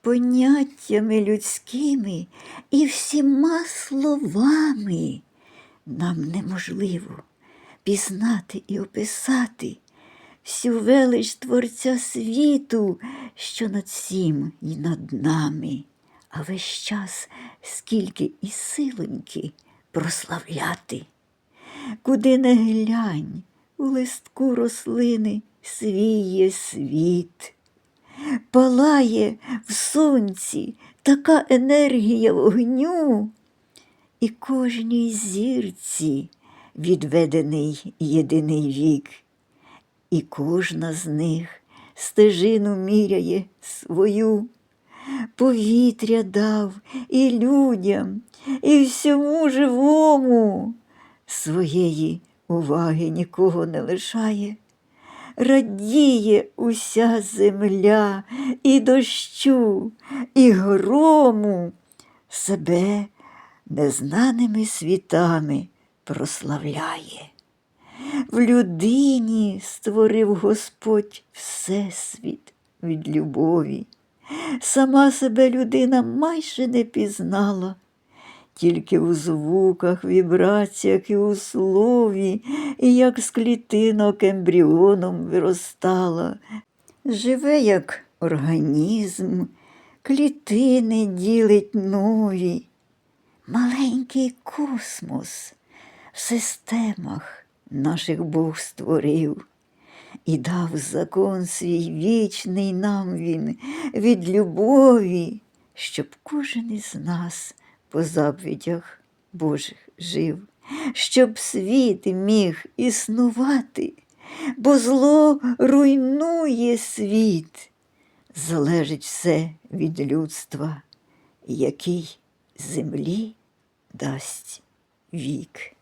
поняттями людськими і всіма словами нам неможливо пізнати і описати всю велич Творця світу, що над всім і над нами, а весь час скільки і силоньки прославляти. Куди не глянь, у листку рослини свіє світ. Палає в сонці така енергія вогню, і кожній зірці відведений єдиний вік, і кожна з них стежину міряє свою. Повітря дав і людям, і всьому живому. Своєї уваги нікого не лишає. Радіє уся земля і дощу, і грому, себе незнаними світами прославляє. В людині створив Господь Всесвіт від любові. Сама себе людина майже не пізнала, тільки у звуках, вібраціях і у слові, і як з клітинок ембріоном виростала. Живе як організм, клітини ділить нові. Маленький космос в системах наших Бог створив. І дав закон свій вічний нам він від любові, щоб кожен із нас по заповідях Божих жив, щоб світ міг існувати, бо зло руйнує світ, залежить все від людства, який землі дасть вік.